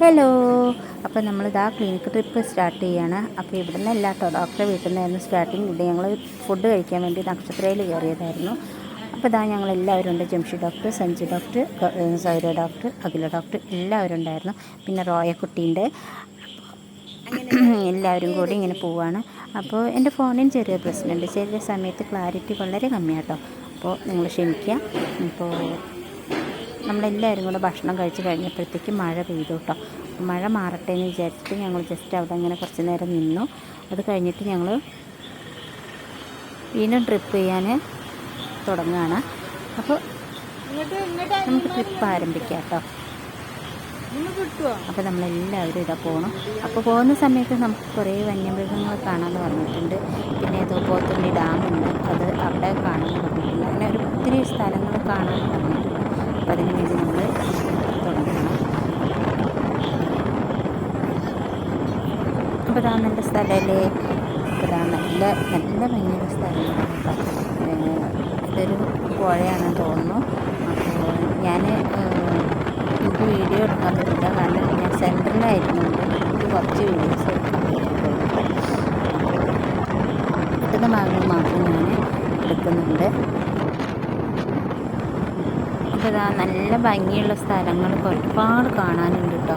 Hello. അപ്പോൾ നമ്മളിതാ clinic trip start ചെയ്യാണ്. അപ്പോൾ ഇവിടെ കേട്ടോ ഡോക്ടറെ വീട്ടിൽ നിന്നായിരുന്നു സ്റ്റാർട്ടിങ് ഇത് ഞങ്ങൾ ഫുഡ് കഴിക്കാൻ വേണ്ടി നക്ഷത്രയിൽ കയറിയതായിരുന്നു. അപ്പോൾ ഇതാ ഞങ്ങൾ എല്ലാവരും ഉണ്ട്. Jamshi doctor Sanju doctor Saura doctor Akhila doctor എല്ലാവരും ഉണ്ടായിരുന്നു. പിന്നെ റോയക്കുട്ടീന്റെ എല്ലാവരും കൂടി ഇങ്ങനെ പോവാണ്. അപ്പോൾ എന്റെ ഫോണിന് ചെറിയ പ്രശ്നമുണ്ട്. ചെറിയ സമയത്ത് ക്ലാരിറ്റി വളരെ കമ്മിയാട്ടോ. അപ്പോൾ നിങ്ങൾ ക്ഷമിക്കുക. ഇപ്പോൾ നമ്മളെല്ലാവരും കൂടെ ഭക്ഷണം കഴിച്ച് കഴിഞ്ഞപ്പോഴത്തേക്ക് മഴ പെയ്തു കേട്ടോ. മഴ മാറട്ടെ എന്ന് വിചാരിച്ചിട്ട് ഞങ്ങൾ ജസ്റ്റ് അവിടെ അങ്ങനെ കുറച്ച് നേരം നിന്നു. അത് കഴിഞ്ഞിട്ട് ഞങ്ങൾ വീണ്ടും ട്രിപ്പ് ചെയ്യാൻ തുടങ്ങുകയാണ്. അപ്പോൾ നമുക്ക് ട്രിപ്പ് ആരംഭിക്കാം കേട്ടോ. അപ്പോൾ നമ്മളെല്ലാവരും ഇതാ പോകണം അപ്പോൾ പോകുന്ന സമയത്ത് നമുക്ക് കുറേ വന്യമൃഗങ്ങൾ കാണാമെന്ന് പറഞ്ഞിട്ടുണ്ട് പിന്നെ ഏതോ പോത്തുണ്ടി ഡാമുണ്ട്. അത് അവിടെ കാണാമെന്ന് പറഞ്ഞിട്ടുണ്ട് അങ്ങനെ ഒരു ഒത്തിരി സ്ഥലങ്ങൾ കാണാമെന്ന് പറഞ്ഞിട്ടുണ്ട് അതിന് വേണ്ടി നമ്മൾ തുടങ്ങണം. അപ്പോൾ ഇതാ നല്ല സ്ഥലമല്ലേ? അപ്പോൾ ഇതാ നല്ല നല്ല ഭംഗിയുള്ള സ്ഥലമാണ് ഇതൊരു പുഴയാണെന്ന് തോന്നുന്നു. അപ്പോൾ ഞാൻ എനിക്ക് വീഡിയോ എടുക്കാൻ പറ്റില്ല. കാരണം ഞാൻ സെന്ററിലായിരുന്നു. എനിക്ക് കുറച്ച് വീഡിയോസ് എടുക്കാൻ പറ്റിയിട്ടുള്ളൂ. കിട്ടുന്ന ഭാഗങ്ങൾ മാത്രം ഞാൻ എടുക്കുന്നുണ്ട്. അപ്പോൾ ഇതാ നല്ല ഭംഗിയുള്ള സ്ഥലങ്ങൾ ഒരുപാട് കാണാനുണ്ട് കേട്ടോ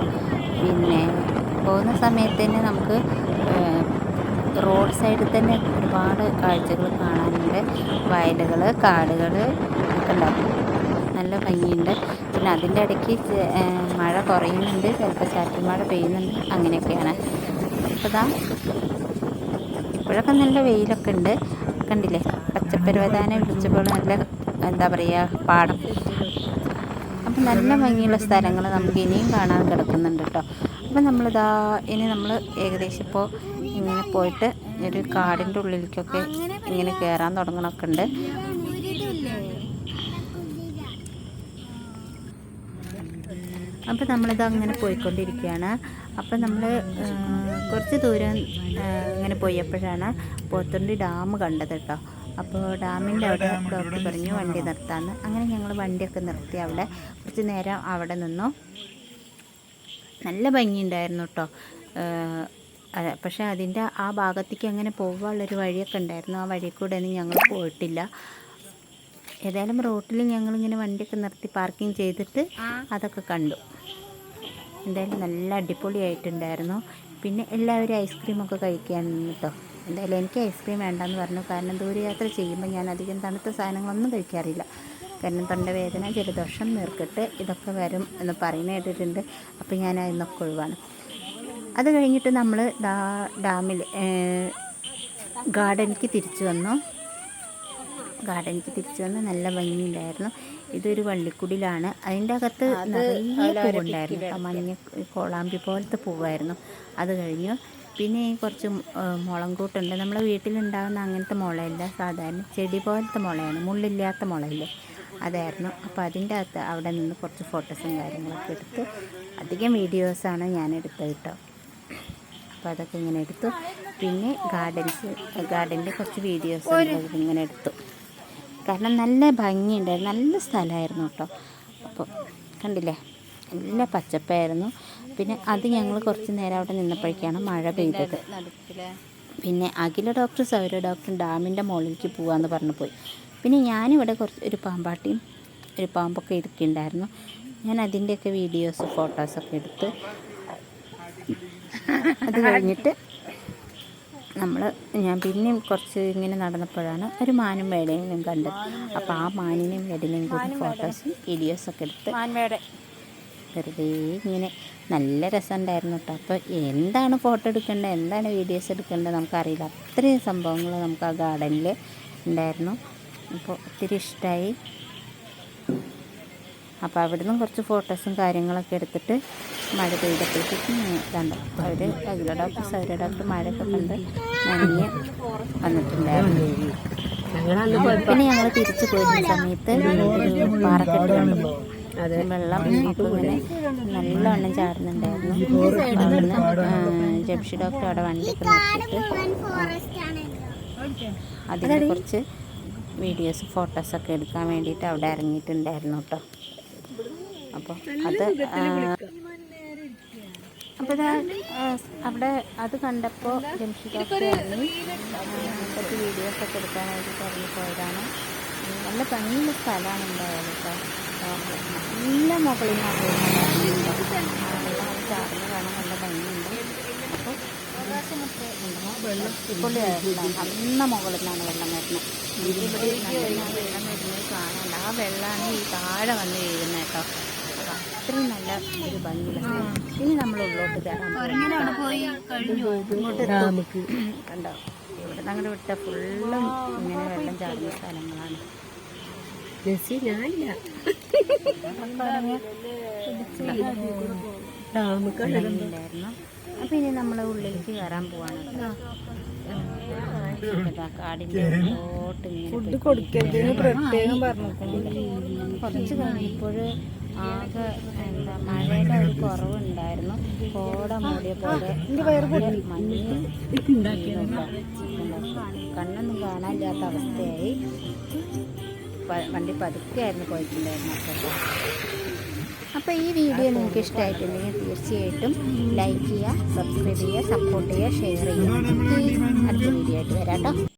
പിന്നെ പോകുന്ന സമയത്ത് തന്നെ നമുക്ക് റോഡ് സൈഡിൽ തന്നെ ഒരുപാട് കാഴ്ചകൾ കാണാനുണ്ട്. വയലുകൾ കാടുകൾ ഒക്കെ ഉണ്ടാവും നല്ല ഭംഗിയുണ്ട്. പിന്നെ അതിന്റെ ഇടയ്ക്ക് മഴ കുറയുന്നുണ്ട്. ചിലപ്പോൾ ചാറ്റൽ മഴ പെയ്യുന്നുണ്ട്. അങ്ങനെയൊക്കെയാണ്. അപ്പോൾ ഇതാ ഇപ്പോഴൊക്കെ നല്ല വെയിലൊക്കെ ഉണ്ട്. കണ്ടില്ലേ? പച്ചപ്പരുവധാനം വിളിച്ചപ്പോൾ നല്ല എന്താ പറയുക പാടം. അപ്പം നല്ല ഭംഗിയുള്ള സ്ഥലങ്ങൾ നമുക്ക് ഇനിയും കാണാൻ കിടക്കുന്നുണ്ട് കേട്ടോ. അപ്പം നമ്മളിതാ ഇനി നമ്മൾ ഏകദേശം ഇപ്പോൾ ഇങ്ങനെ പോയിട്ട് ഒരു കാടിന്റെ ഉള്ളിലേക്കൊക്കെ ഇങ്ങനെ കയറാൻ തുടങ്ങണമൊക്കെ ഉണ്ട്. അപ്പോൾ നമ്മളിത് അങ്ങനെ പോയിക്കൊണ്ടിരിക്കുകയാണ്. അപ്പോൾ നമ്മൾ കുറച്ച് ദൂരം ഇങ്ങനെ പോയപ്പോഴാണ് പോത്തുണ്ടി ഡാം കണ്ടത് കേട്ടോ. അപ്പോൾ ഡാമിന്റെ അവിടെ ഡോക്ടർ പറഞ്ഞു വണ്ടി നിർത്താമെന്ന് അങ്ങനെ ഞങ്ങൾ വണ്ടിയൊക്കെ നിർത്തി അവിടെ. കുറച്ച് നേരം അവിടെ നിന്നു. നല്ല ഭംഗിയുണ്ടായിരുന്നു കേട്ടോ. പക്ഷേ അതിന്റെ ആ ഭാഗത്തേക്ക് അങ്ങനെ പോകാനുള്ളൊരു വഴിയൊക്കെ ഉണ്ടായിരുന്നു. ആ വഴി കൂടെ ഒന്നും ഞങ്ങൾ പോയിട്ടില്ല. ഏതായാലും റോട്ടിൽ ഞങ്ങളിങ്ങനെ വണ്ടിയൊക്കെ നിർത്തി പാർക്കിംഗ് ചെയ്തിട്ട് അതൊക്കെ കണ്ടു. എന്തായാലും നല്ല അടിപൊളിയായിട്ടുണ്ടായിരുന്നു. പിന്നെ എല്ലാവരും ഐസ്ക്രീമൊക്കെ കഴിക്കാൻ കേട്ടോ. എന്തായാലും എനിക്ക് ഐസ്ക്രീം വേണ്ടെന്ന് പറഞ്ഞു. കാരണം ദൂരയാത്ര ചെയ്യുമ്പോൾ ഞാൻ അധികം തണുത്ത സാധനങ്ങളൊന്നും കഴിക്കാറില്ല. കാരണം തൊണ്ടവേദന ജലദോഷം നീർക്കെട്ട് ഇതൊക്കെ വരും എന്ന് പറയുന്ന കേട്ടിട്ടുണ്ട്. അപ്പോൾ ഞാൻ അതിന്നൊക്കെ ഒഴിവാണ്. അത് കഴിഞ്ഞിട്ട് നമ്മൾ ഡാ ഡാമിൽ ഗാർഡനിക്ക് തിരിച്ചു വന്നു. ഗാർഡനിക്ക് തിരിച്ചു വന്ന് നല്ല ഭംഗിയുണ്ടായിരുന്നു. ഇതൊരു വള്ളിക്കുടിലാണ്. അതിന്റെ അകത്ത് നിറയെ പൂവുണ്ടായിരുന്നു. മഞ്ഞ കോളാമ്പി പോലത്തെ പൂവായിരുന്നു. അത് കഴിഞ്ഞു. പിന്നെ ഈ കുറച്ച് മുളങ്കൂട്ടുണ്ട്. നമ്മളെ വീട്ടിലുണ്ടാകുന്ന അങ്ങനത്തെ മുളയല്ല. സാധാരണ ചെടി പോലത്തെ മുളയാണ്. മുള്ളില്ലാത്ത മുളയില്ലേ. അതായിരുന്നു. അപ്പോൾ അതിന്റെ അകത്ത് അവിടെ നിന്ന് കുറച്ച് ഫോട്ടോസും കാര്യങ്ങളൊക്കെ എടുത്ത് അധികം വീഡിയോസാണ് ഞാൻ എടുത്തത് കേട്ടോ. അപ്പോൾ അതൊക്കെ ഇങ്ങനെ എടുത്തു. പിന്നെ ഗാർഡൻസ് ഗാർഡന്റെ കുറച്ച് വീഡിയോസ് ഇങ്ങനെ എടുത്തു. കാരണം നല്ല ഭംഗിയുണ്ടായിരുന്നു. നല്ല സ്ഥലമായിരുന്നു കേട്ടോ. അപ്പോൾ കണ്ടില്ലേ? നല്ല പച്ചപ്പായിരുന്നു. പിന്നെ അത് ഞങ്ങൾ കുറച്ച് നേരം അവിടെ നിന്നപ്പോഴേക്കാണ് മഴ പെയ്തത്. പിന്നെ അഖില ഡോക്ടർ സൗര ഡോക്ടർ ഡാമിന്റെ മുകളിലേക്ക് പോകാമെന്ന് പറഞ്ഞു പോയി. പിന്നെ ഞാനിവിടെ കുറച്ച് ഒരു പാമ്പാട്ടിയും ഒരു പാമ്പൊക്കെ ഇരിക്കുന്നുണ്ടായിരുന്നു ഞാൻ അതിന്റെയൊക്കെ വീഡിയോസ് ഫോട്ടോസൊക്കെ എടുത്ത് അത് കഴിഞ്ഞിട്ട് നമ്മൾ ഞാൻ പിന്നെയും കുറച്ച് ഇങ്ങനെ നടന്നപ്പോഴാണ് ഒരു മാനും വേടേനും കണ്ടത് അപ്പോൾ ആ മാനിനെയും വേടനെയും കൂടി ഫോട്ടോസും വീഡിയോസൊക്കെ എടുത്ത് വെറുതെ ഇങ്ങനെ നല്ല രസമുണ്ടായിരുന്നു കേട്ടോ അപ്പോൾ എന്താണ് ഫോട്ടോ എടുക്കേണ്ടത്? എന്താണ് വീഡിയോസ് എടുക്കേണ്ടത്? നമുക്കറിയില്ല. അത്രയും സംഭവങ്ങൾ നമുക്ക് ആ ഗാർഡനിൽ ഉണ്ടായിരുന്നു. അപ്പോൾ ഒത്തിരി ഇഷ്ടമായി അപ്പോൾ അവിടുന്ന് കുറച്ച് ഫോട്ടോസും കാര്യങ്ങളൊക്കെ എടുത്തിട്ട് മഴ പെയ്തപ്പോഴത്തേക്കും കണ്ടു. അവർ അഖില ഡോക്ടർ സൗര ഡോക്ടർ മഴയൊക്കെ കണ്ട് നനഞ്ഞ് വന്നിട്ടുണ്ടായിരുന്നു. പിന്നെ ഞങ്ങൾ തിരിച്ചു പോയിരുന്ന സമയത്ത് പാറക്കെട്ട് കണ്ടു. വെള്ളം അപ്പോൾ ഇങ്ങനെ നല്ലവണ്ണം ചാടുന്നുണ്ടായിരുന്നു അവിടുന്ന് ജംഷി ഡോക്ടർ അവിടെ വണ്ടിയൊക്കെ നിർത്തിയിട്ട് അതിനെ കുറിച്ച് വീഡിയോസ് ഫോട്ടോസൊക്കെ എടുക്കാൻ വേണ്ടിയിട്ട് അവിടെ ഇറങ്ങിയിട്ടുണ്ടായിരുന്നു കേട്ടോ. അപ്പോൾ അത് അപ്പോൾ അവിടെ അത് കണ്ടപ്പോൾ ആ, കുറച്ച് വീഡിയോസൊക്കെ എടുക്കാനായിട്ട് ഇറങ്ങി പോയതാണ് നല്ല ഭംഗിയുള്ള സ്ഥലമാണ് ഉണ്ടായത് കേട്ടോ. നല്ല മുകളിൽ നിന്നാണ് ചാർന്ന് കാണാൻ നല്ല ഭംഗിയുണ്ട്. അപ്പോൾ വെള്ളം നല്ല മുകളിൽ നിന്നാണ് വെള്ളം വരുന്നത്. ഇവിടെ വെള്ളം വരുന്നത് കാണാനുണ്ട് ആ വെള്ളമാണ് ഈ താഴെ വന്ന് വീഴുന്നത് കേട്ടോ അത്രയും നല്ല ഒരു ഭംഗിയുള്ള. ഇനി നമ്മൾ ഉള്ളോട്ട് കയറാം കണ്ടോ? ഇവിടെ ഞങ്ങളുടെ വിട്ട ഫുള്ളും ഇങ്ങനെ വെള്ളം ചാടുന്ന സ്ഥലങ്ങളാണ്. ഞാനില്ല ഇനി നമ്മൾ ഉള്ളിലേക്ക് കയറാൻ പോവാണ്. കൊടുക്കരുത് പ്രത്യേകം പറഞ്ഞു കുറച്ച് കഴിഞ്ഞപ്പോഴ് ആകെ എന്താ മഴയുടെ ഒരു കുറവുണ്ടായിരുന്നു. കോട മൂടിയ പോലെ മഞ്ഞ്? കണ്ണൊന്നും കാണാനില്ലാത്ത അവസ്ഥയായി. വണ്ടി പതുക്കെയായിരുന്നു പോയിട്ടുണ്ടായിരുന്നു അപ്പോൾ അപ്പോൾ ഈ വീഡിയോ നിങ്ങൾക്ക് ഇഷ്ടമായിട്ടുണ്ടെങ്കിൽ തീർച്ചയായിട്ടും ലൈക്ക് ചെയ്യുക സബ്സ്ക്രൈബ് ചെയ്യുക സപ്പോർട്ട് ചെയ്യുക ഷെയർ ചെയ്യുക. അടുത്ത വീഡിയോ ആയിട്ട് വരാം കേട്ടോ.